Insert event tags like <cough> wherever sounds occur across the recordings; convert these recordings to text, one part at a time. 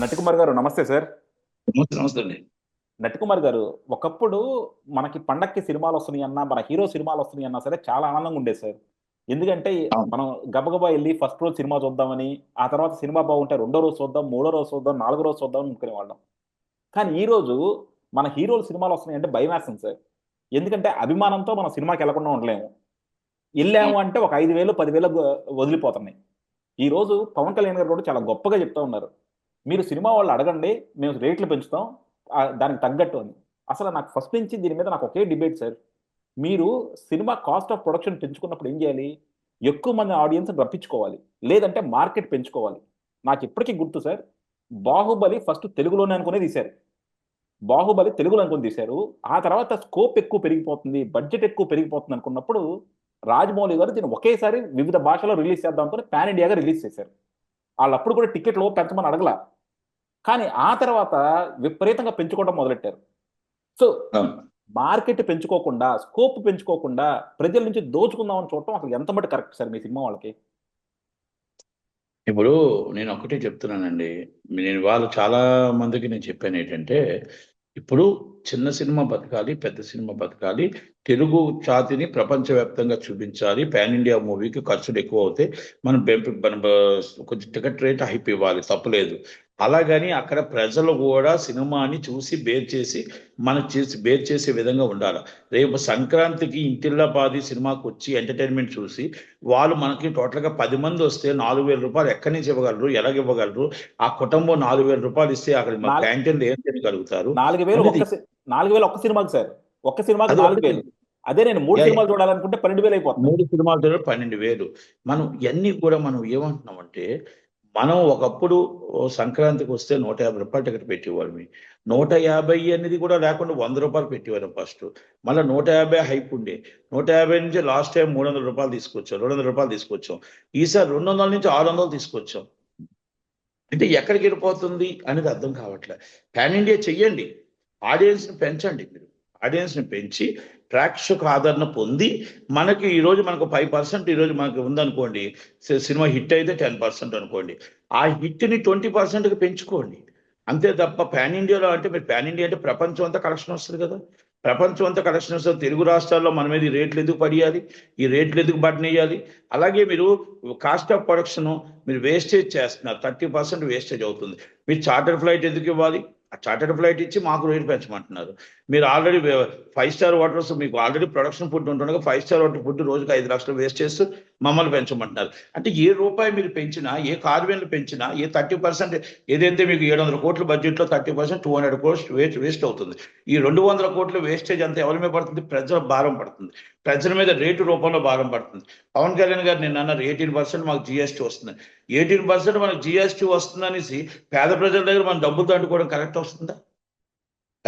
నటికుమార్ గారు నమస్తే సార్. నమస్తే నమస్తే అండి. నటికుమార్ గారు ఒకప్పుడు మనకి పండక్కి సినిమాలు వస్తున్నాయి అన్నా మన హీరో సినిమాలు వస్తున్నాయి అన్నా సరే చాలా ఆనందంగా ఉండేది సార్. ఎందుకంటే. మనం గబగబా వెళ్ళి ఫస్ట్ రోజు సినిమా చూద్దామని ఆ తర్వాత సినిమా బాగుంటే రెండో రోజు చూద్దాం మూడో రోజు చూద్దాం నాలుగో రోజు చూద్దాం అనుకునే వాళ్ళం. కానీ ఈ రోజు మన హీరోలు సినిమాలు వస్తున్నాయి అంటే భయం వేస్తుంది సార్. ఎందుకంటే అభిమానంతో మనం సినిమాకి వెళ్ళకుండా ఉండలేము. వెళ్ళాము అంటే ఒక ఐదు వేలు పదివేలు వదిలిపోతున్నాయి. ఈ రోజు పవన్ కళ్యాణ్ గారు కూడా చాలా గొప్పగా చెప్తా ఉన్నారు. మీరు సినిమా వాళ్ళు అడగండి మేము రేట్లు పెంచుతాం దానికి తగ్గట్టు అని. అసలు నాకు ఫస్ట్ నుంచి దీని మీద నాకు ఒకే డిబేట్ సార్ మీరు సినిమా కాస్ట్ ఆఫ్ ప్రొడక్షన్ పెంచుకున్నప్పుడు ఏం చేయాలి? ఎక్కువ మంది ఆడియన్స్ రప్పించుకోవాలి లేదంటే మార్కెట్ పెంచుకోవాలి. నాకు ఇప్పటికీ గుర్తు సార్ బాహుబలి ఫస్ట్ తెలుగులోనే అనుకునే తీశారు. బాహుబలి తెలుగులో అనుకుని తీశారు. ఆ తర్వాత స్కోప్ ఎక్కువ పెరిగిపోతుంది బడ్జెట్ ఎక్కువ పెరిగిపోతుంది అనుకున్నప్పుడు రాజమౌళి గారు దీన్ని ఒకేసారి వివిధ భాషలో రిలీజ్ చేద్దాం అనుకుని పాన్ ఇండియాగా రిలీజ్ చేశారు. వాళ్ళు అప్పుడు కూడా టికెట్లు పెంచమని అడగల. కానీ ఆ తర్వాత విపరీతంగా పెంచుకోవడం మొదలెట్టారు. సో. మార్కెట్ పెంచుకోకుండా స్కోప్ పెంచుకోకుండా ప్రజల నుంచి దోచుకుందామని చూడటం అసలు ఎంత మటు కరెక్ట్ సార్ మీ సినిమా వాళ్ళకి? ఇప్పుడు నేను ఒకటే చెప్తున్నానండి. నేను వాళ్ళు చాలా మందికి నేను చెప్పాను ఏంటంటే ఇప్పుడు చిన్న సినిమా బతకాలి పెద్ద సినిమా బతకాలి తెలుగు జాతిని ప్రపంచవ్యాప్తంగా చూపించాలి పాన్ ఇండియా మూవీకి ఖర్చులు ఎక్కువ అవుతాయి మనం కొంచెం టికెట్ రేట్ హైప్ ఇవ్వాలి తప్పలేదు. అలాగని అక్కడ ప్రజలు కూడా సినిమాని చూసి బేర్ చేసి మనం చేసి బేర్ చేసే విధంగా ఉండాలి. రేపు సంక్రాంతికి ఇంటిల్లాపాది సినిమాకి వచ్చి ఎంటర్టైన్మెంట్ చూసి వాళ్ళు మనకి టోటల్గా పది మంది వస్తే నాలుగు వేల రూపాయలు ఎక్కడి నుంచి ఇవ్వగలరు ఎలాగ ఇవ్వగలరు ఆ కుటుంబం నాలుగు వేల రూపాయలు ఇస్తే అక్కడ క్యాంటీన్లు ఏం తినగలుగుతారు నాలుగు వేలు నాలుగు వేలు ఒక్క సినిమాకి సార్. ఒక్క సినిమాకి అది నాలుగు. వేలు. అదే నేను మూడు. సినిమాలు చూడాలనుకుంటే పన్నెండు వేలు అయిపోతుంది. మూడు సినిమాలతో పన్నెండు వేలు. మనం ఇవన్నీ కూడా మనం ఏమంటున్నామంటే మనం ఒకప్పుడు సంక్రాంతికి వస్తే నూట యాభై రూపాయలు టికెట్ పెట్టేవాళ్ళమి. నూట యాభై అనేది కూడా లేకుండా వంద రూపాయలు పెట్టేవారు ఫస్ట్. మళ్ళీ నూట యాభై హైప్ ఉండే. నూట యాభై నుంచి లాస్ట్ టైం మూడు వందల రూపాయలు తీసుకొచ్చాం రెండు వందల రూపాయలు తీసుకొచ్చాం. ఈసారి రెండు వందల నుంచి ఆరు వందలు తీసుకొచ్చాం. అంటే ఎక్కడికి వెళ్ళిపోతుంది అనేది అర్థం కావట్లేదు పాన్ ఇండియా చెయ్యండి. ఆడియన్స్ని పెంచండి మీరు. ఆడియన్స్ని పెంచి ప్రేక్షక ఆదరణ పొంది మనకి ఈరోజు మనకు ఫైవ్ పర్సెంట్ ఈ రోజు మనకి ఉందనుకోండి సినిమా హిట్ అయితే టెన్ పర్సెంట్ అనుకోండి. ఆ హిట్ని ట్వంటీ పర్సెంట్కి పెంచుకోండి. అంతే తప్ప పాన్ ఇండియాలో అంటే మీరు పాన్ ఇండియా అంటే ప్రపంచం అంతా కలెక్షన్ వస్తుంది కదా. ప్రపంచం అంతా కలెక్షన్ వస్తుంది. తెలుగు రాష్ట్రాల్లో మన మీద ఈ రేట్లు ఎందుకు పడియాలి? ఈ రేట్లు ఎందుకు పడినేయాలి అలాగే మీరు కాస్ట్ ఆఫ్ ప్రొడక్షన్ మీరు వేస్టేజ్ చేస్తున్నారు. థర్టీ పర్సెంట్ వేస్టేజ్ అవుతుంది. మీరు చార్టర్ ఫ్లైట్ ఎందుకు ఇవ్వాలి? ఆ చార్టర్ ఫ్లైట్ ఇచ్చి మాకు రేటు పెంచమంటున్నారు. మీరు ఆల్రెడీ ఫైవ్ స్టార్ హోటల్స్ మీకు ఆల్రెడీ ప్రొడక్షన్ ఫుడ్ ఉంటుండగా ఫైవ్ స్టార్ హోటల్ ఫుడ్ రోజుకి ఐదు లక్షలు వేస్ట్ చేస్తూ మమ్మల్ని పెంచమంటున్నారు. అంటే ఏ రూపాయి మీరు పెంచినా ఏ కార్వేన్లు పెంచినా ఏ థర్టీ పర్సెంట్ ఏదైతే మీకు ఏడు వందల కోట్ల బడ్జెట్లో thirty percent two hundred crores waste waste అవుతుంది. ఈ రెండు వందల కోట్ల వేస్టేజ్ అంతా ఎవరి మీద పడుతుంది? ప్రజల భారం పడుతుంది. ప్రజల మీద రేటు రూపంలో భారం పడుతుంది. పవన్ కళ్యాణ్ గారు నిన్న అన్నారు ఎయిటీన్ పర్సెంట్ మాకు జిఎస్టీ వస్తుంది. ఎయిటీన్ పర్సెంట్ మనకు జిఎస్టీ వస్తుందనేసి పేద ప్రజల దగ్గర మనం డబ్బులు దండుకోవడం కరెక్ట్ వస్తుందా?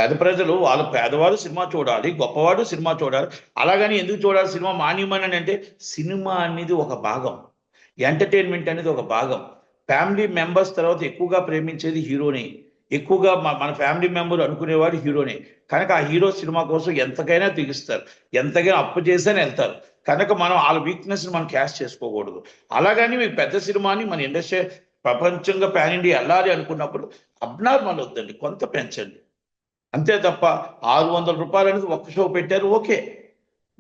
పేద ప్రజలు వాళ్ళ పేదవాడు సినిమా చూడాలి గొప్పవాడు సినిమా చూడాలి. అలాగని ఎందుకు చూడాలి? సినిమా మాన్యమని అంటే సినిమా అనేది ఒక భాగం. ఎంటర్టైన్మెంట్ అనేది ఒక భాగం. ఫ్యామిలీ మెంబర్స్ తర్వాత ఎక్కువగా ప్రేమించేది హీరోని. ఎక్కువగా మన ఫ్యామిలీ మెంబర్ అనుకునేవాడు హీరోనే. కనుక ఆ హీరో సినిమా కోసం ఎంతకైనా తెగిస్తారు. ఎంతకైనా అప్పు చేసైనా వెళ్తారు. కనుక మనం వాళ్ళ వీక్నెస్ని మనం క్యాష్ చేసుకోకూడదు. అలాగని మీ పెద్ద సినిమాని మన ఇండస్ట్రీ ప్రపంచంగా ప్యాన్ ఇండియా వెళ్ళాలి అనుకున్నప్పుడు అబ్నార్మల్ వద్దండి. కొంత పెంచండి. అంతే తప్ప ఆరు వందల రూపాయలు అనేది ఒక్క షో పెట్టారు ఓకే.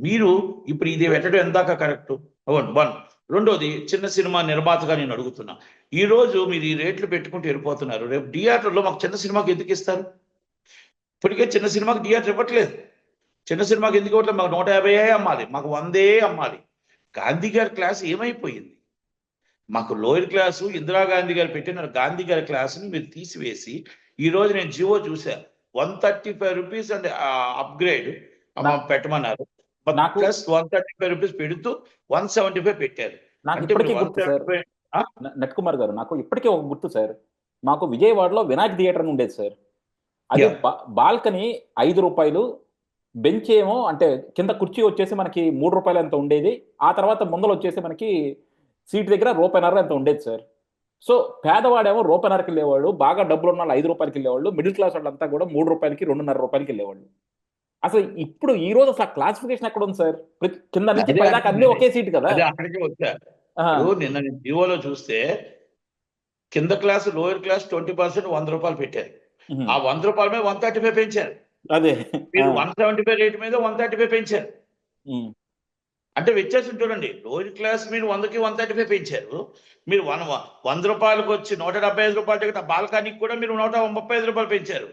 మీరు ఇప్పుడు ఇది పెట్టడం ఎందాక కరెక్ట్? One one. రెండోది చిన్న సినిమా నిర్మాతగా నేను అడుగుతున్నా. ఈ రోజు మీరు ఈ రేట్లు పెట్టుకుంటూ వెళ్ళిపోతున్నారు. రేపు థియేటర్లో మాకు చిన్న సినిమాకి ఎందుకు ఇస్తారు? ఇప్పటికే చిన్న సినిమాకి థియేటర్ ఇవ్వట్లేదు. చిన్న సినిమాకి ఎందుకు ఇవ్వట్లేదు? మాకు నూట యాభై అమ్మాలి మాకు వందే అమ్మాలి. గాంధీ గారి క్లాస్ ఏమైపోయింది? మాకు లోయర్ క్లాసు ఇందిరాగాంధీ గారు పెట్టిన గాంధీ గారి క్లాసుని మీరు తీసివేసి ఈ రోజు నేను జివో చూశాను one thirty five rupees and upgrade పెట్టమన్నారు. నాకు- plus one thirty five rupees పెడుతూ వన్ సెవెంటీ ఫైవ్ పెట్టారు. నాకు ఇప్పటికీ గుర్తు సార్. 175 న- నట్ కుమార్ గారు నాకు ఇప్పటికీ ఒక గుర్తు సార్. మాకు విజయవాడలో వినాయక్ థియేటర్ అని ఉండేది సార్. అది బాల్కనీ ఐదు రూపాయలు బెంచ్ ఏమో అంటే కింద కుర్చీ వచ్చేసి మనకి మూడు రూపాయలు ఎంత ఉండేది ఆ తర్వాత ముందర వచ్చేసి మనకి సీట్ దగ్గర రూపాయన్నర ఎంత ఉండేది సార్. సో పేదవాడేమో రూపాయన్నరకి వెళ్ళేవాళ్ళు బాగా డబ్బులు ఉన్న వాళ్ళు ఐదు రూపాయలకి వెళ్ళేవాళ్ళు మిడిల్ క్లాస్ వాళ్ళంతా కూడా మూడు రూపాయలకి రెండున్నర రూపాయలకి వెళ్ళేవాళ్ళు అసలు ఇప్పుడు ఈ రోజు అసలు క్లాసిఫికేషన్ ఎక్కడ ఉంది సార్ కింద నుంచి పైదాకా అన్ని ఒకే సీట్ కదా? అక్కడికి వచ్చా. నిన్న నేను జియోలో చూస్తే కింద class lower class twenty percent వంద రూపాయలు పెట్టారు. ఆ వంద రూపాయల మీద వన్ థర్టీ ఫైవ్ పెంచారు. అదే. వన్ సెవెంటీ ఫైవ్ రేట్ మీద వన్ థర్టీ ఫైవ్ పెంచారు. అంటే వ్యత్యాసం చూడండి లోయర్ క్లాస్ మీరు వందకి వన్ థర్టీ ఫైవ్ పెంచారు. మీరు వన్ వంద రూపాయలకు వచ్చి నూట డెబ్బై ఐదు రూపాయల టికెట్ బాల్కానికి కూడా మీరు నూట ముప్పై ఐదు రూపాయలు పెంచారు.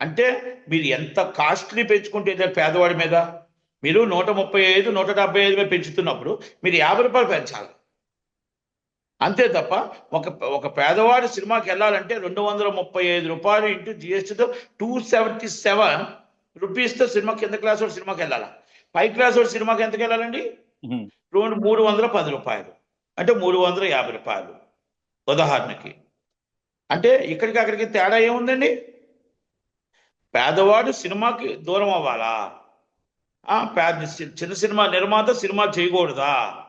అంటే మీరు ఎంత కాస్ట్లీ పెంచుకుంటే పేదవాడి మీద? మీరు నూట ముప్పై ఐదు నూట డెబ్బై ఐదు మీద పెంచుతున్నప్పుడు మీరు యాభై రూపాయలు పెంచాలి. అంతే తప్ప ఒక ఒక పేదవాడి సినిమాకి వెళ్ళాలంటే రెండు వందల ముప్పై ఐదు రూపాయలు ఇంటూ జిఎస్టీతో టూ సెవెంటీ సెవెన్ రూపీస్తో సినిమా కింద క్లాస్ సినిమాకి వెళ్ళాలా? పై క్లాస్ వాడు సినిమాకి ఎంతకి వెళ్ళాలండి. రెండు మూడు వందల పది రూపాయలు. అంటే మూడు వందల యాభై రూపాయలు ఉదాహరణకి. అంటే ఇక్కడికి అక్కడికి తేడా ఏముందండి? పేదవాడు సినిమాకి దూరం అవ్వాలా? పేద చిన్న సినిమా నిర్మాత సినిమా చేయకూడదా?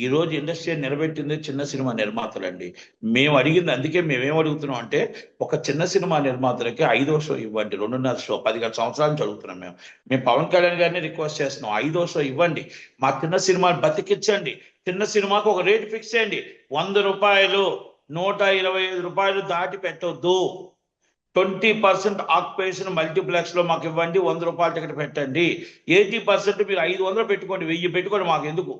ఈ రోజు ఇండస్ట్రీ నిలబెట్టింది చిన్న సినిమా నిర్మాతలండి. మేము అడిగింది అందుకే మేమేం అడుగుతున్నాం అంటే ఒక చిన్న సినిమా నిర్మాతలకి ఐదో షో ఇవ్వండి రెండున్నర షో పదిహేను సంవత్సరాల నుంచి అడుగుతున్నాం మేము. మేము పవన్ కళ్యాణ్ గారిని రిక్వెస్ట్ చేస్తున్నాం ఐదో షో ఇవ్వండి. మా చిన్న సినిమా బతికించండి చిన్న సినిమాకు ఒక రేటు ఫిక్స్ చేయండి. వంద రూపాయలు నూట ఇరవై ఐదు రూపాయలు దాటి పెట్టొద్దు. ట్వంటీ పర్సెంట్ ఆక్యుపేషన్ మల్టీప్లెక్స్లో మాకు ఇవ్వండి వంద రూపాయల టికెట్ పెట్టండి. ఎయిటీ పర్సెంట్ మీరు ఐదు వందలు పెట్టుకోండి వెయ్యి పెట్టుకోండి మాకు ఎందుకు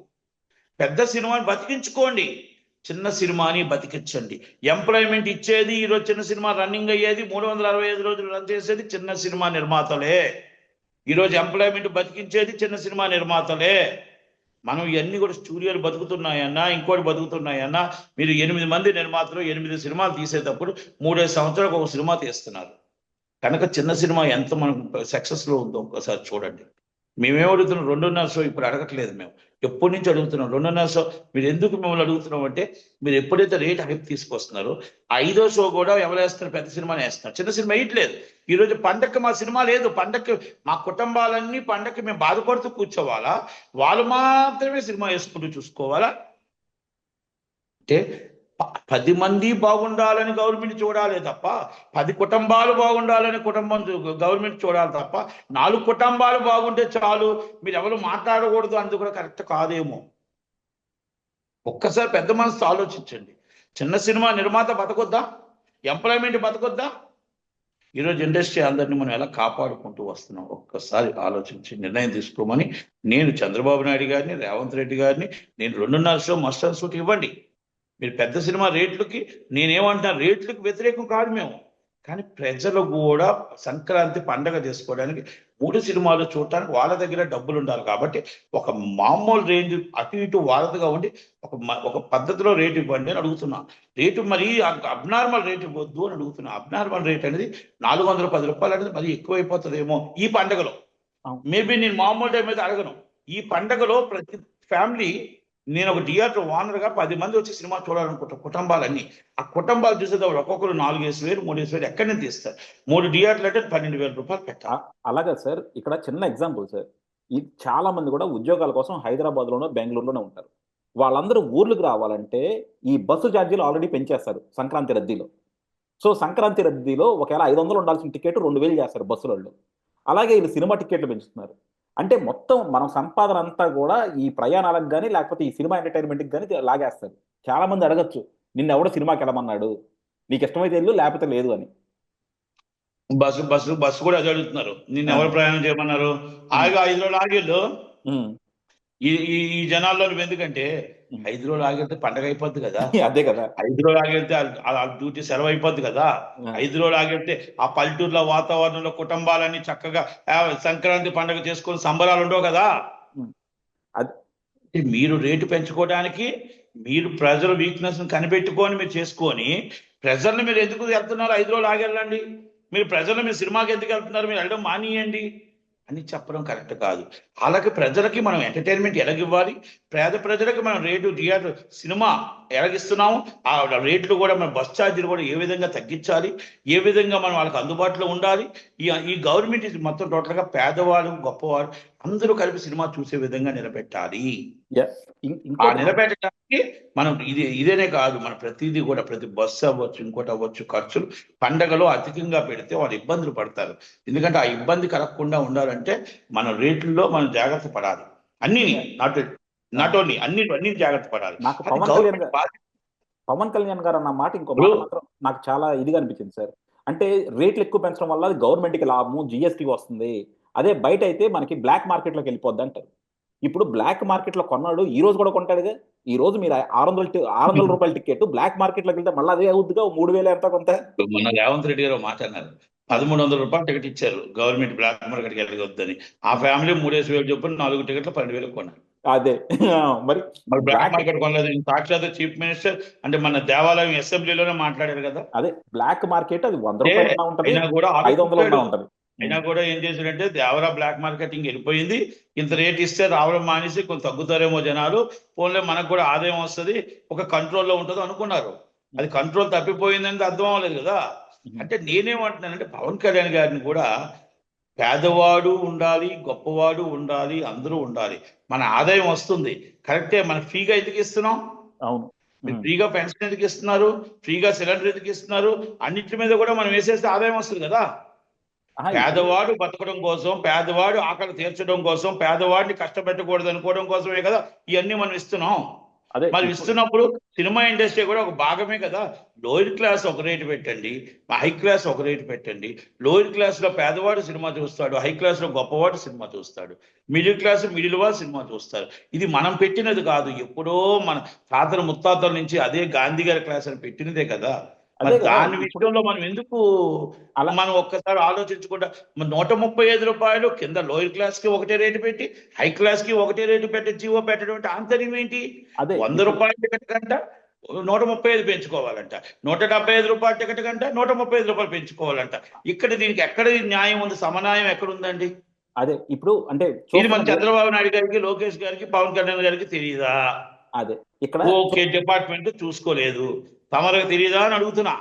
పెద్ద సినిమాని బతికించుకోండి. చిన్న సినిమాని బతికించండి. ఎంప్లాయ్మెంట్ ఇచ్చేది ఈరోజు చిన్న సినిమా రన్నింగ్ అయ్యేది మూడు వందల అరవై ఐదు రోజులు రన్ చేసేది చిన్న సినిమా నిర్మాతలే. ఈరోజు ఎంప్లాయ్మెంట్ బతికించేది చిన్న సినిమా నిర్మాతలే. మనం ఇవన్నీ కూడా స్టూడియోలు బతుకుతున్నాయన్నా ఇంకోటి బతుకుతున్నాయన్నా మీరు ఎనిమిది మంది నిర్మాతలు ఎనిమిది సినిమాలు తీసేటప్పుడు మూడేసి సంవత్సరాలకు ఒక సినిమా తీస్తున్నారు. కనుక చిన్న సినిమా ఎంత మనకు సక్సెస్లో ఉందో ఒకసారి చూడండి. మేమేం అడుగుతున్నాం? రెండున్నర షో ఇప్పుడు అడగట్లేదు మేము. ఎప్పటి నుంచి అడుగుతున్నాం రెండున్నర షో మీరు ఎందుకు మిమ్మల్ని అడుగుతున్నాం అంటే మీరు ఎప్పుడైతే రేట్ హైప్ తీసుకొస్తున్నారో ఐదో షో కూడా ఎవరు వేస్తున్నారు? పెద్ద సినిమాని వేస్తున్నారు. చిన్న సినిమా వేయట్లేదు ఈరోజు పండక్కి మా సినిమా లేదు. పండక్కి మా కుటుంబాలన్నీ పండక్కి మేము బాధపడుతూ కూర్చోవాలా? వాళ్ళు మాత్రమే సినిమా వేసుకుంటూ చూసుకోవాలా? అంటే పది మంది బాగుండాలని గవర్నమెంట్ చూడాలి తప్ప పది కుటుంబాలు బాగుండాలని కుటుంబం గవర్నమెంట్ చూడాలి తప్ప నాలుగు కుటుంబాలు బాగుంటే చాలు. మీరు ఎవరు మాట్లాడకూడదు అందు కూడా కరెక్ట్ కాదేమో. ఒక్కసారి పెద్ద మనసు ఆలోచించండి. చిన్న సినిమా నిర్మాత బతకొద్దా? ఎంప్లాయ్మెంట్ బతకొద్దా? ఈరోజు ఇండస్ట్రీ అందరినీ మనం ఎలా కాపాడుకుంటూ వస్తున్నాం? ఒక్కసారి ఆలోచించి నిర్ణయం తీసుకోమని నేను చంద్రబాబు నాయుడు గారిని రేవంత్ రెడ్డి గారిని నేను రెండున్నర షో మస్టర్ సూట్ ఇవ్వండి. మీరు పెద్ద సినిమా రేట్లకి నేనేమంటున్నా రేట్లకు వ్యతిరేకం కాదు మేము. కానీ ప్రజలు కూడా సంక్రాంతి పండగ చేసుకోవడానికి మూడు సినిమాలు చూడటానికి వాళ్ళ దగ్గర డబ్బులు ఉండాలి కాబట్టి ఒక మామూలు రేంజ్ అటు ఇటు వాళ్ళదిగా ఉండి ఒక ఒక పద్ధతిలో రేట్ ఇవ్వండి అని అడుగుతున్నా. రేటు మరి అబ్నార్మల్ రేట్ ఇవ్వద్దు అని అడుగుతున్నా. అబ్నార్మల్ రేట్ అనేది నాలుగు వందల పది రూపాయలు అనేది మరి ఎక్కువైపోతుందేమో ఈ పండగలో. మేబీ నేను మామూలు టైం మీద అడగను. ఈ పండగలో ప్రతి ఫ్యామిలీ నేను ఒక థియేటర్ ఓనర్గా పది మంది వచ్చి సినిమా చూడాలనుకుంటా. కుటుంబాలన్నీ. ఆ కుటుంబాలు చూసేటప్పుడు ఒక్కొక్కరు నాలుగేసి వేలు మూడేసి వేలు ఎక్కడి నుంచి తీస్తారు? మూడు థియేటర్లు అంటే పన్నెండు వేల రూపాయలు పెట్టా? అలాగే సార్. ఇక్కడ చిన్న ఎగ్జాంపుల్ సార్. ఇది చాలా మంది కూడా ఉద్యోగాల కోసం హైదరాబాద్ లోనో బెంగళూరులోనే ఉంటారు. వాళ్ళందరూ ఊర్లకు రావాలంటే ఈ బస్సు ఛార్జీలు ఆల్రెడీ పెంచేస్తారు సంక్రాంతి రద్దీలో. సో సంక్రాంతి రద్దీలో ఒకవేళ ఐదు వందలు ఉండాల్సిన టికెట్ రెండు వేలు చేస్తారు బస్సులలో అలాగే వీళ్ళు సినిమా టికెట్లు పెంచుతున్నారు. అంటే మొత్తం మనం సంపాదన అంతా కూడా ఈ ప్రయాణాలకు కానీ లేకపోతే ఈ సినిమా ఎంటర్టైన్మెంట్కి కానీ లాగేస్తారు. చాలా మంది అడగచ్చు నిన్న ఎవడో సినిమాకి వెళ్ళమన్నాడు నీకు ఇష్టమైతే వెళ్ళు లేకపోతే లేదు అని. బస్సు బస్సు బస్సు కూడా అదే అడుగుతున్నారు. నిన్ను ఎవరు ప్రయాణం చేయమన్నారు? ఆగి ఐదు రోజులు ఆగిళ్ళు. ఈ ఈ ఈ జనాల్లో నువ్వు ఎందుకంటే ఐదు రోజులు ఆగితే పండగ అయిపోద్ది కదా. <laughs> అదే కదా. ఐదు రోజులు ఆగితే డ్యూటీ సెలవు అయిపోద్ది కదా. ఐదు రోజులు ఆగితే ఆ పల్లెటూరులో వాతావరణంలో కుటుంబాలన్నీ చక్కగా సంక్రాంతి పండుగ చేసుకొని సంబరాలు ఉండవు కదా. మీరు రేటు పెంచుకోవడానికి మీరు ప్రజల వీక్నెస్ కనిపెట్టుకొని మీరు చేసుకొని ప్రజల్ని మీరు ఎందుకు వెళ్తున్నారు ఐదు రోజులు ఆగెళ్ళండి మీరు ప్రజలు మీరు సినిమాకి ఎందుకు వెళ్తున్నారు? మీరు వెళ్ళడం మానేయండి. అని చెప్పడం కరెక్ట్ కాదు. అలాగే ప్రజలకి మనం ఎంటర్టైన్మెంట్ ఎలాగివ్వాలి? పేద ప్రజలకి మనం రేటు థియేటర్ సినిమా ఎలాగిస్తున్నాము? ఆ రేట్లు కూడా మన బస్ ఛార్జీలు కూడా ఏ విధంగా తగ్గించాలి? ఏ విధంగా మనం వాళ్ళకి అందుబాటులో ఉండాలి? ఈ ఈ గవర్నమెంట్ ఇది మొత్తం టోటల్గా పేదవాళ్ళు గొప్పవారు అందరూ కలిపి సినిమా చూసే విధంగా నిలబెట్టాలి. ఆ నిలబెట్టడానికి మనం ఇది ఇదేనే కాదు మన ప్రతిదీ కూడా ప్రతి బస్సు అవ్వచ్చు ఇంకోటి అవ్వచ్చు ఖర్చులు పండగలో అధికంగా పెడితే వాళ్ళు ఇబ్బందులు పడతారు. ఎందుకంటే ఆ ఇబ్బంది కలగకుండా ఉండాలంటే మన రేట్లలో మనం జాగ్రత్త పడాలి. అన్ని నాట్ నాట్ ఓన్లీ అన్ని అన్ని జాగ్రత్త పడాలి. నాకు పవన్ కళ్యాణ్. పవన్ కళ్యాణ్ గారు అన్న మాట ఇంకో మాత్రం నాకు చాలా ఇదిగా అనిపించింది సార్. అంటే రేట్లు ఎక్కువ పెంచడం వల్ల అది గవర్నమెంట్కి లాభము జిఎస్టీ వస్తుంది. అదే బయట అయితే మనకి బ్లాక్ మార్కెట్లోకి వెళ్ళిపోద్ది అంటారు. ఇప్పుడు బ్లాక్ మార్కెట్లో కొన్నాడు ఈ రోజు కూడా కొంటాడుగా? ఈ రోజు మీరు ఆరు వందల ఆరు వందల <laughs> రూపాయల టికెట్ బ్లాక్ మార్కెట్లోకి వెళ్తే మళ్ళీ అదే అవుద్దిగా? మూడు వేలు ఎంత కొంత? మొన్న రేవంత్ రెడ్డి గారు ఒక మాట అన్నారు. పదమూడు వందల రూపాయలు టికెట్ ఇచ్చారు. గవర్నమెంట్ బ్లాక్ మార్కెట్కి వెళ్ళగొద్దని. ఆ ఫ్యామిలీ మూడేసి వేలు చొప్పున నాలుగు టికెట్లు పన్నెండు వేలకు కొన్నారు. అదే. మరి మరి బ్లాక్ మార్కెట్ కొనలేదు సాక్షాత్ చీఫ్ మినిస్టర్ అంటే మన దేవాలయం అసెంబ్లీలోనే మాట్లాడారు కదా. అదే బ్లాక్ మార్కెట్ అది వంద రూపాయలు ఉంటది? అయినా కూడా ఐదు వందలు. ఉంటది? అయినా కూడా ఏం చేశాడంటే దేవరా బ్లాక్ మార్కెటింగ్ వెళ్ళిపోయింది. ఇంత రేట్ ఇస్తే రావడం మానేసి కొంత తగ్గుతారేమో జనాలు. పోన్లే మనకు కూడా ఆదాయం వస్తుంది. ఒక కంట్రోల్లో ఉంటుంది అనుకున్నారు. అది కంట్రోల్ తప్పిపోయిందని అర్థం అవ్వలేదు కదా. అంటే నేనేమంటున్నానంటే పవన్ కళ్యాణ్ గారిని కూడా పేదవాడు ఉండాలి గొప్పవాడు ఉండాలి అందరూ ఉండాలి. మన ఆదాయం వస్తుంది. కరెక్టే మన ఫ్రీగా ఎందుకు ఇస్తున్నాం? అవును. మీరు. ఫ్రీగా పెన్షన్ ఎందుకు ఇస్తున్నారు? ఫ్రీగా సిలిండర్ ఎందుకు ఇస్తున్నారు? అన్నిటి మీద కూడా మనం వేసేస్తే ఆదాయం వస్తుంది కదా. పేదవాడు బతకడం కోసం పేదవాడు ఆకలి తీర్చడం కోసం పేదవాడిని కష్టపెట్టకూడదు అనుకోవడం కోసమే కదా ఇవన్నీ మనం ఇస్తున్నాం. అదే మరి ఇస్తున్నప్పుడు సినిమా ఇండస్ట్రీ కూడా ఒక భాగమే కదా. లోయర్ క్లాస్ ఒక రేటు పెట్టండి హై క్లాస్ ఒక రేటు పెట్టండి. లోయర్ క్లాస్లో పేదవాడు సినిమా చూస్తాడు హై క్లాస్లో గొప్పవాడు సినిమా చూస్తాడు. మిడిల్ క్లాస్ మిడిల్ వాడు సినిమా చూస్తారు. ఇది మనం పెట్టినది కాదు ఎప్పుడో మన తాతల ముత్తాతల నుంచి అదే గాంధీ గారి క్లాస్ అని పెట్టినదే కదా. మరి దాని విషయంలో మనం ఎందుకు అలా- మనం ఒక్కసారి ఆలోచించకుండా నూట ముప్పై ఐదు రూపాయలు కింద లోయర్ క్లాస్కి ఒకటే రేటు పెట్టి హై క్లాస్కి ఒకటే రేటు పెట్టి జీవో పెట్టడం అంటే ఆంతర్యం ఏంటి? అదే వంద రూపాయల టికెట్ కంట నూట ముప్పై ఐదు పెంచుకోవాలంట. నూట డెబ్బై ఐదు రూపాయల టికెట్ కంట నూట ముప్పై ఐదు రూపాయలు పెంచుకోవాలంట. ఇక్కడ దీనికి ఎక్కడ న్యాయం ఉంది? సమన్యాయం ఎక్కడ ఉందండి? అదే ఇప్పుడు అంటే ఇది మన చంద్రబాబు నాయుడు గారికి లోకేష్ గారికి పవన్ కళ్యాణ్ గారికి తెలియదా అదే. ఇక్కడ ఓకే డిపార్ట్మెంట్ చూసుకోలేదు. తమరికి తెలియదా అని అడుగుతున్నా.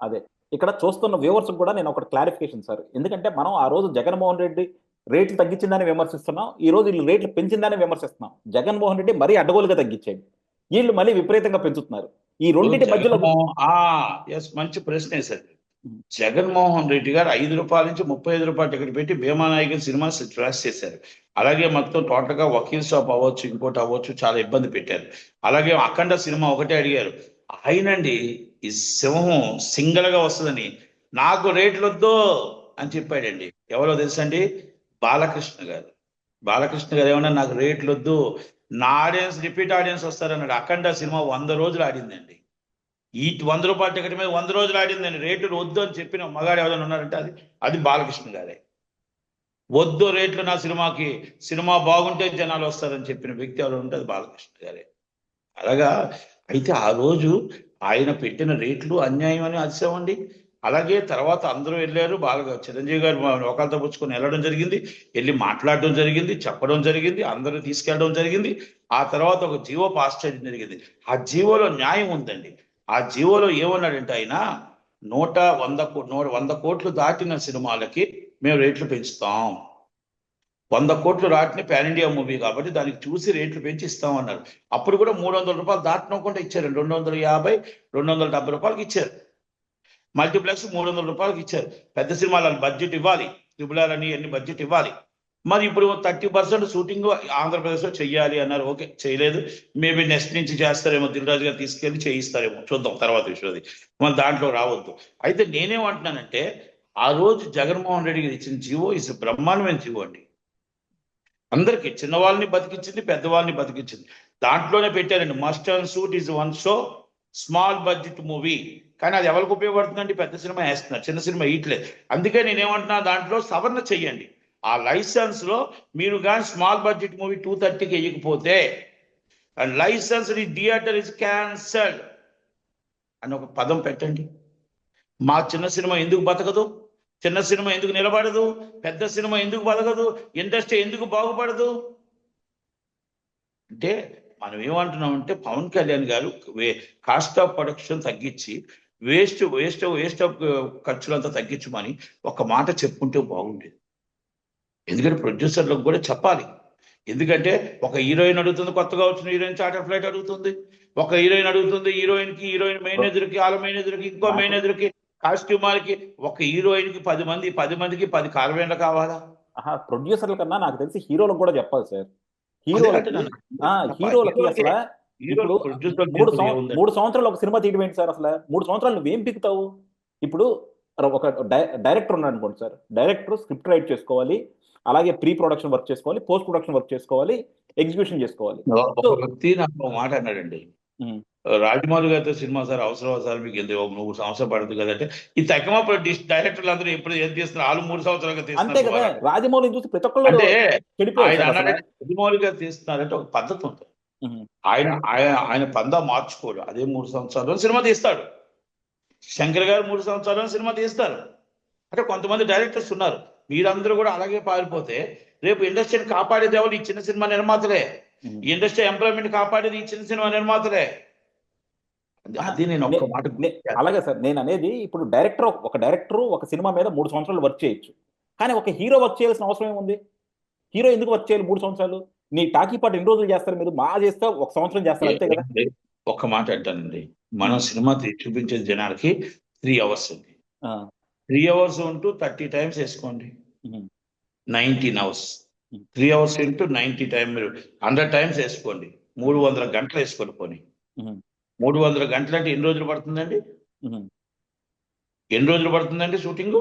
అదే. ఇక్కడ చూస్తున్న వ్యూవర్స్ కూడా నేను ఒక క్లారిఫికేషన్ సార్ ఎందుకంటే మనం ఆ రోజు జగన్మోహన్ రెడ్డి రేట్లు తగ్గించిందని విమర్శిస్తున్నాం ఈ రోజు వీళ్ళు రేట్లు పెంచిందని విమర్శిస్తున్నాం. జగన్మోహన్ రెడ్డి మరీ అడ్డగోలుగా తగ్గించాడు. వీళ్ళు మళ్ళీ విపరీతంగా పెంచుతున్నారు. ఈ రెండింటి మధ్యలో మంచి ప్రశ్నే సార్ జగన్మోహన్ రెడ్డి గారు ఐదు రూపాయల నుంచి ముప్పై ఐదు రూపాయలు టికెట్ పెట్టి భీమానాయకుని సినిమా స్ట్రాస్ చేశారు. అలాగే మొత్తం టోటల్గా వకీల్ షాప్ అవ్వచ్చు ఇంకోటి అవ్వచ్చు చాలా ఇబ్బంది పెట్టారు. అలాగే అఖండ సినిమా ఒకటే అడిగారు. ఆయనండి ఈ సింహం సింగల్గా వస్తుందని నాకు రేట్లు వద్దు అని చెప్పాడండి. ఎవరో తెలుసండి బాలకృష్ణ గారు. బాలకృష్ణ గారు ఏమన్నా నాకు రేట్లు వద్దు నా ఆడియన్స్ రిపీట్ ఆడియన్స్ వస్తారన్నాడు. అఖండ సినిమా వంద రోజులు ఆడిందండి. ఈ వంద రూపాయల టికెట్ మీద వంద రోజులు ఆడిందండి రేట్లు వద్దు అని చెప్పిన మగాడు ఎవరైనా ఉన్నారంటే అది అది బాలకృష్ణ గారే. వద్దు రేట్లు నా సినిమాకి సినిమా బాగుంటే జనాలు వస్తారని చెప్పిన వ్యక్తి ఎవరు ఉంటే అది బాలకృష్ణ గారే. అలాగా అయితే ఆ రోజు ఆయన పెట్టిన రేట్లు అన్యాయం అని అతిశమండి అలాగే తర్వాత అందరూ వెళ్ళారు బాగా చిరంజీవి గారు ఒకళ్ళతో పుచ్చుకొని వెళ్ళడం జరిగింది వెళ్ళి మాట్లాడడం జరిగింది చెప్పడం జరిగింది అందరూ తీసుకెళ్ళడం జరిగింది. ఆ తర్వాత ఒక జీవో పాస్ చేయడం జరిగింది. ఆ జీవోలో న్యాయం ఉందండి. ఆ జీవోలో ఏమన్నాడంటే ఆయన నూట వంద కో- నూట వంద కోట్లు దాటిన సినిమాలకి మేము రేట్లు పెంచుతాం. వంద కోట్లు రాటిన పాన్ ఇండియా మూవీ కాబట్టి దానికి చూసి రేట్లు పెంచి ఇస్తామన్నారు. అప్పుడు కూడా మూడు వందల రూపాయలు దాటనుకుంటే ఇచ్చారు. రెండు వందల యాభై రెండు వందల డెబ్బై రూపాయలకి ఇచ్చారు. మల్టీప్లెక్స్ మూడు వందల రూపాయలకి ఇచ్చారు. పెద్ద సినిమాలను బడ్జెట్ ఇవ్వాలి. ట్రిబుల్ ఆర్ అని అన్ని బడ్జెట్ ఇవ్వాలి. మరి ఇప్పుడు థర్టీ పర్సెంట్ షూటింగ్ ఆంధ్రప్రదేశ్లో చెయ్యాలి అన్నారు. ఓకే చేయలేదు. మేబీ నెక్స్ట్ నుంచి చేస్తారేమో దిల్రాజు గారు తీసుకెళ్ళి చేయిస్తారేమో. చూద్దాం తర్వాత విషయం అది. మన దాంట్లో రావద్దు. అయితే నేనేమంటున్నానంటే ఆ రోజు జగన్మోహన్ రెడ్డి గారు ఇచ్చిన జీవో ఇస్ బ్రహ్మాండమైన జీవో అండి. అందరికి చిన్నవాళ్ళని బతికించింది పెద్దవాళ్ళని బతికించింది దాంట్లోనే పెట్టారండి must and suit is one show small budget movie. కానీ అది ఎవరికి ఉపయోగపడుతుందండి? పెద్ద సినిమా వేస్తున్నారు. చిన్న సినిమా ఇయట్లేదు అందుకే నేనేమంటున్నా దాంట్లో సవరణ చెయ్యండి. ఆ లైసెన్స్లో మీరు కానీ స్మాల్ బడ్జెట్ మూవీ టూ థర్టీకి వేయకపోతే లైసెన్స్ థియేటర్ ఇస్ క్యాన్సల్డ్ అని ఒక పదం పెట్టండి. మా చిన్న సినిమా ఎందుకు బతకదు? చిన్న సినిమా ఎందుకు నిలబడదు? పెద్ద సినిమా ఎందుకు బతకదు ఇండస్ట్రీ ఎందుకు బాగుపడదు? అంటే మనం ఏమంటున్నామంటే Pawan Kalyan garu cost of production తగ్గించి వేస్ట్ వేస్ట్ వేస్ట్ ఆఫ్ ఖర్చులంతా తగ్గించమని ఒక మాట చెప్పుకుంటే బాగుండేది. ఎందుకంటే ప్రొడ్యూసర్లకు కూడా చెప్పాలి. ఎందుకంటే ఒక హీరోయిన్ అడుగుతుంది కొత్తగా వచ్చిన హీరోయిన్ చార్టర్ ఫ్లైట్ అడుగుతుంది. ఒక హీరోయిన్ అడుగుతుంది హీరోయిన్కి హీరోయిన్ మేనేజర్కి వాళ్ళ మేనేజర్కి ఇంకో మేనేజర్కి కాస్ట్యూమర్కి ఒక హీరోయిన్కి పది మంది పది మందికి పది కార్వేన్లు కావాలా? ప్రొడ్యూసర్ల కన్నా నాకు తెలిసి హీరోలకు కూడా చెప్పాలి సార్. హీరోలకి హీరోలకి అసలు ఇప్పుడు మూడు మూడు సంవత్సరాలు ఒక సినిమా తీయడం ఏంటి సార్ అసలు? మూడు సంవత్సరాలు నువ్వేం పిక్కుతావు ఇప్పుడు ఒక డైరెక్టర్ ఉన్నాడు అనుకోండి సార్. డైరెక్టర్ స్క్రిప్ట్ రైట్ చేసుకోవాలి. అలాగే ప్రీ ప్రొడక్షన్ వర్క్ చేసుకోవాలి పోస్ట్ ప్రొడక్షన్ వర్క్ చేసుకోవాలి. ఎగ్జిక్యూషన్ చేసుకోవాలి వ్యక్తి నాకు మాట అన్నాడండి. రాజమౌళి గారితో సినిమా సార్ అవసరం సార్ మీకు ఎందుకు మూడు సంవత్సరాలు పడుతుంది కదంటే ఈ తగ్గమ డైరెక్టర్లు అందరూ ఎప్పుడు ఏం తీస్తున్నారు వాళ్ళు మూడు సంవత్సరాలుగా అంతే కదా రాజమౌళిని చూసి ప్రతి ఒక్కళ్ళు అంటే ఆయన రాజమౌళి గారు తీస్తున్నారంటే ఒక పద్ధతి ఉమ్. ఆయన ఆయన ఆయన పందా మార్చుకోడు అదే మూడు సంవత్సరాలు సినిమా తీస్తాడు. శంకర్ గారు మూడు సంవత్సరాలు సినిమా తీస్తారు. అంటే కొంతమంది డైరెక్టర్స్ ఉన్నారు. మీరందరూ కూడా అలాగే పారిపోతే రేపు ఇండస్ట్రీని కాపాడేది ఎవరు? ఈ చిన్న సినిమా నిర్మాతలే. ఈ ఇండస్ట్రీ ఎంప్లాయ్మెంట్ కాపాడేది ఈ చిన్న సినిమా నిర్మాతలే. అది- నేను ఒక్క మాట అలాగే సార్ నేను అనేది ఇప్పుడు డైరెక్టర్ ఒక డైరెక్టర్ ఒక సినిమా మీద మూడు సంవత్సరాలు వర్క్ చేయొచ్చు. కానీ ఒక హీరో వర్క్ చేయాల్సిన అవసరం ఏముంది? హీరో ఎందుకు వర్క్ చేయాలి మూడు సంవత్సరాలు? నీ టాకీ పాట ఎన్ని రోజులు చేస్తారు మీరు? బాగా చేస్తే ఒక సంవత్సరం చేస్తారు అంతే కదా? ఒక్క మాట అంటానండి. మనం సినిమా చూపించే జనాలకి త్రీ అవర్స్ ఉంది ఆ, three hours into thirty times వేసుకోండి. Nineteen hours. Three hours into ninety time మీరు హండ్రెడ్ టైమ్స్ వేసుకోండి. మూడు వందల గంటలు వేసుకోండి పోనీ. మూడు వందల గంటలు అంటే ఎన్ని రోజులు పడుతుందండి? ఎన్ని రోజులు పడుతుందండి షూటింగ్?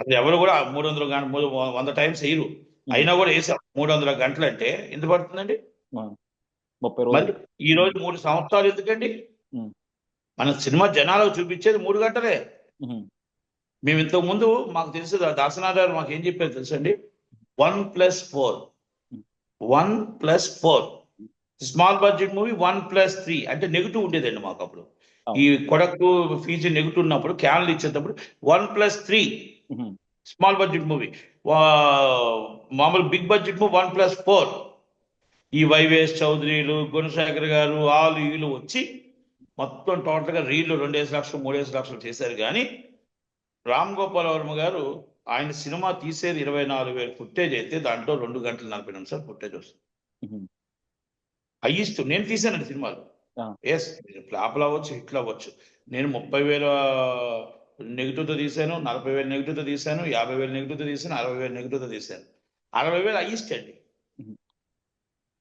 అది ఎవరు కూడా మూడు వందల గంట మూడు వంద టైమ్స్ వేయరు. అయినా కూడా వేసాం. మూడు వందల గంటలు అంటే ఎంత పడుతుందండి? ముప్పై రోజులు. ఈ రోజు మూడు సంవత్సరాలు ఎందుకండి. మన సినిమా జనాలకు చూపించేది మూడు గంటలే. మేము ఇంతకు ముందు మాకు తెలుసు దాసనాథ్ గారు మాకు ఏం చెప్పారు తెలుసండి? One plus four one plus four small budget movie one plus three అంటే నెగిటివ్ ఉండేదండి మాకు అప్పుడు. ఈ కొడకు ఫీజు నెగిటివ్ ఉన్నప్పుడు క్యాన్లు ఇచ్చేటప్పుడు one plus three small budget movie మామూలు big budget movie one plus four ఈ వైవేస్ చౌదరిలు గుణశేఖర్ గారు ఆలు వీళ్ళు వచ్చి మొత్తం టోటల్గా రీళ్ళు రెండేసి లక్షలు మూడేసి లక్షలు చేశారు. కానీ రామ్ గోపాల్ వర్మ గారు ఆయన సినిమా తీసేది ఇరవై నాలుగు వేలు ఫుటేజ్ అయితే దాంట్లో రెండు గంటల నలభై నిమిషాలు ఫుటేజ్ వస్తుంది. అయ్యిస్తూ నేను తీసానండి సినిమాలు. ఎస్ ఫ్లాప్లు అవ్వచ్చు హిట్లు అవ్వచ్చు. నేను ముప్పై వేల నెగిటివ్తో తీశాను నలభై వేలు నెగిటివ్తో తీశాను యాభై వేలు నెగిటివ్తో తీశాను అరవై వేలు నెగిటివ్తో తీశాను. అరవై వేలు అయ్యిస్టండి ఉమ్.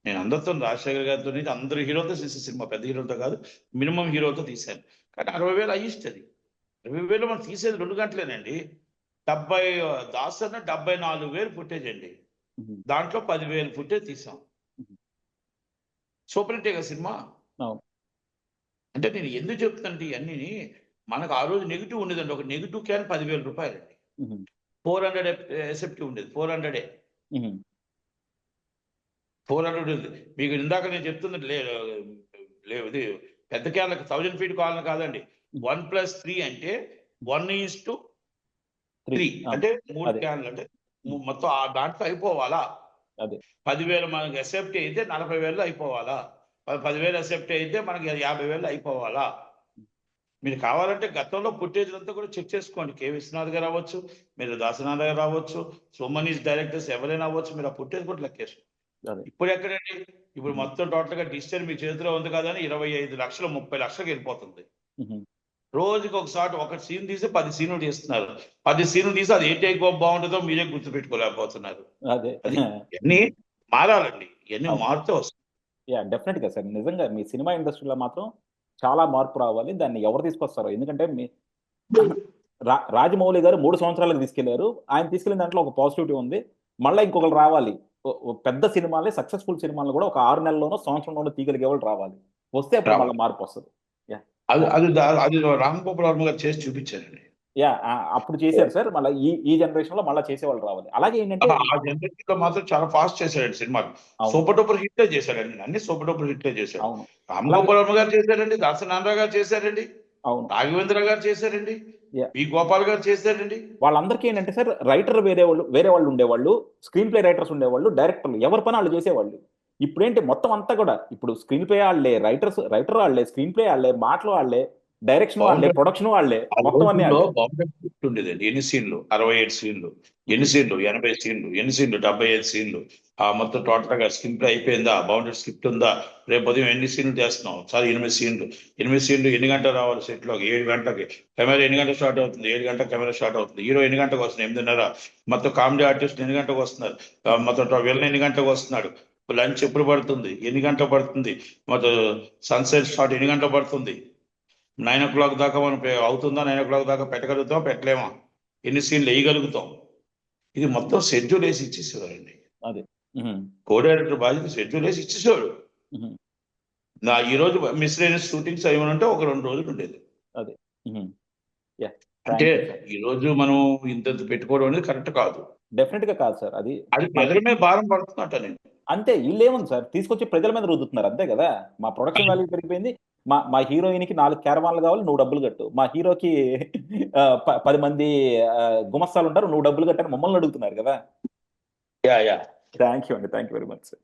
నేను అందరితో రాజశేఖర్ గారితో అందరు హీరోతో తీసే సినిమా పెద్ద హీరోతో కాదు మినిమం హీరోతో తీశాను. కానీ అరవై వేలు అయ్యిస్తుంది. అరవై వేలు మనం తీసేది రెండు గంటలేనండి. డెబ్బై దాసన్న డెబ్బై నాలుగు వేలు ఫుటేజ్ అండి. దాంట్లో పదివేలు ఫుటేజ్ తీసాం. సూపర్ హిట్ కదా సినిమా. అంటే నేను ఎందుకు చెప్తానంటే ఇవన్నీ మనకు ఆ రోజు నెగిటివ్ ఉండేదండి. ఒక నెగిటివ్ క్యాన్ పదివేల రూపాయలండి. ఉమ్, ఫోర్ హండ్రెడ్ ఎసెప్టివ్ ఉండేది. ఫోర్ హండ్రెడే. ఫోర్ హండ్రెడ్ ఉంది మీకు ఇందాక నేను చెప్తున్నది లే లేవు ఇది పెద్ద క్యాన్లకు థౌజండ్ ఫీట్ కావాలని కాదండి. వన్ ప్లస్ త్రీ అంటే వన్ ఈజ్ టు త్రీ. అంటే మూడు. క్యాన్లు అంటే మొత్తం ఆ దాంట్లో అయిపోవాలా? అదే. పదివేలు మనకి ఎసెప్ట్ అయితే నలభై వేలు అయిపోవాలా? పదివేలు ఎసెప్ట్ అయితే మనకి యాభై వేలు అయిపోవాలా? మీరు కావాలంటే గతంలో ఫుటేజ్ అంతా కూడా చెక్ చేసుకోండి. కె విశ్వనాథ్ గారు అవ్వచ్చు మీరు దాసనాథ్ గారు అవ్వచ్చు సోమనీస్ డైరెక్టర్స్ ఎవరైనా అవ్వచ్చు మీరు ఆ ఫుటేజ్ కూడా లెక్కేసుకోండి అదే. ఇప్పుడు ఎక్కడండి? ఇప్పుడు మొత్తం టోటల్గా డిజిటల్ మీ చేతిలో ఉంది కదా అని ఇరవై ఐదు లక్షలు ముప్పై లక్షలకు వెళ్ళిపోతుంది. రోజుకి ఒకసారి ఒక సీన్ తీసి పది సీన్లు తీస్తున్నారు. పది సీన్లు తీసి అది ఏ టేక్ బాగుంటుందో మీరే గుర్తుపెట్టుకోలేకపోతున్నారు. అదే. అది ఇవన్నీ మారాలండి. ఇవన్నీ. మారితే వస్తాయి. యా డెఫినెట్గా సార్. నిజంగా మీ సినిమా ఇండస్ట్రీలో మాత్రం చాలా మార్పు రావాలి. దాన్ని ఎవరు తీసుకొస్తారో? ఎందుకంటే మీ రాజమౌళి గారు మూడు సంవత్సరాలకు తీసుకెళ్ళారు. ఆయన తీసుకెళ్ళిన దాంట్లో ఒక పాజిటివిటీ ఉంది. మళ్ళీ ఇంకొకరు రావాలి. పెద్ద సినిమాలే సక్సెస్ఫుల్ సినిమాలు కూడా ఒక ఆరు నెలల్లోనో సంవత్సరంలోనో తీయగలిగే వాళ్ళు రావాలి. వస్తే అప్పుడు. మళ్ళీ మార్పు వస్తుంది. అది అది రామ్ గోపాల్ వర్మ గారు చేసి చూపించారండి. యా అప్పుడు చేశారు సార్ మళ్ళీ ఈ ఈ జనరేషన్లో మళ్ళీ చేసేవాళ్ళు రావాలి. అలాగే ఏంటంటే ఆ జనరేషన్లో మాత్రం చాలా ఫాస్ట్ చేశాడండి సినిమా. సూపర్ డూపర్ హిట్లే చేశాడండి అన్ని సూపర్ డూపర్ హిట్లే చేశాడు అవును. రామ్ గోపాల్ వర్మ గారు చేశారండి దాసనారాయణ గారు చేశారండి అవును. రాఘవేంద్ర గారు చేశారండి. వి గోపాల్ గారు చేశారండి. వాళ్ళందరికీ ఏంటంటే సార్ రైటర్ వేరే వాళ్ళు వేరే వాళ్ళు ఉండేవాళ్ళు స్క్రీన్ ప్లే రైటర్స్ ఉండేవాళ్ళు డైరెక్టర్లు ఎవరి పని వాళ్ళు చేసేవాళ్ళు. ఇప్పుడేంటి మొత్తం అంతా కూడా? ఇప్పుడు స్క్రీన్ ప్లే వాళ్ళే రైటర్స్ రైటర్ వాళ్ళే స్క్రీన్ ప్లే వాళ్ళే మాటలు వాళ్ళే డైరెక్షన్ వాళ్ళే ప్రొడక్షన్ వాళ్ళే మొత్తం అన్ని ఉండేదండి ఎన్ని సీన్లు అరవై ఏడు సీన్లు ఎన్ని సీన్లు ఎనభై సీన్లు ఎన్ని సీన్లు డెబ్బై ఐదు సీన్లు ఆ మొత్తం టోటల్గా స్క్రిప్ట్ అయిపోయిందా? బౌండెడ్ స్క్రిప్ట్ ఉందా? రేపు ఉదయం ఎన్ని సీన్లు చేస్తున్నాం సార్ ఎనిమిది సీన్లు ఎనిమిది సీన్లు ఎన్ని గంటలు రావాలి సెట్లోకి ఏడు గంటలకి. కెమెరా ఎన్ని గంటలు స్టార్ట్ అవుతుంది? ఏడు గంటలకు కెమెరా స్టార్ట్ అవుతుంది. హీరో ఎన్ని గంటలకు వస్తుంది ఎనిమిదిన్నర. మొత్తం కామెడీ ఆర్టిస్ట్ ఎన్ని గంటలకు వస్తున్నారు? మొత్తం విలన్ ఎన్ని గంటలకు వస్తున్నాడు? లంచ్ ఎప్పుడు పడుతుంది? ఎన్ని గంటలు పడుతుంది? మొత్తం సన్సెట్ స్టార్ట్ ఎన్ని గంటలు పడుతుంది? నైన్ ఓ క్లాక్ దాకా మనం అవుతుందా? నైన్ ఓ క్లాక్ దాకా పెట్టగలుగుతాం పెట్టలేమా? ఎన్ని సీన్లు వేయగలుగుతాం? ఇది మొత్తం షెడ్యూల్ వేసి ఇచ్చేసేవారండి. ఉహుం, కో డైరెక్టర్ బాధ్యత షెడ్యూల్ వేసి ఇచ్చేసేవాడు. నా ఈ రోజు మిస్లైన షూటింగ్స్ అయ్యమనంటే ఒక రెండు రోజులు ఉండేది. Yeah, అంటే. ఈ రోజు మనం ఇంత పెట్టుకోవడం అనేది కరెక్ట్ కాదు. డెఫినెట్గా కాదు సార్ అది అది ప్రజల మీద భారం పడుతున్నట్ట నేను. అంతే వీళ్ళు ఏముంది సార్? తీసుకొచ్చి ప్రజల మీద రుద్దుతున్నారు అంతే కదా? మా ప్రొడక్షన్ వాల్యూ పెరిగిపోయింది. మా మా హీరోయిన్కి నాలుగు క్యారవాన్లు కావాలి నువ్వు డబ్బులు కట్టు. మా హీరోకి పది మంది గుమస్తాలు ఉంటారు నువ్వు డబ్బులు కట్టని మమ్మల్ని అడుగుతున్నారు కదా? Yeah yeah. థ్యాంక్ యూ అండి thank you very much sir.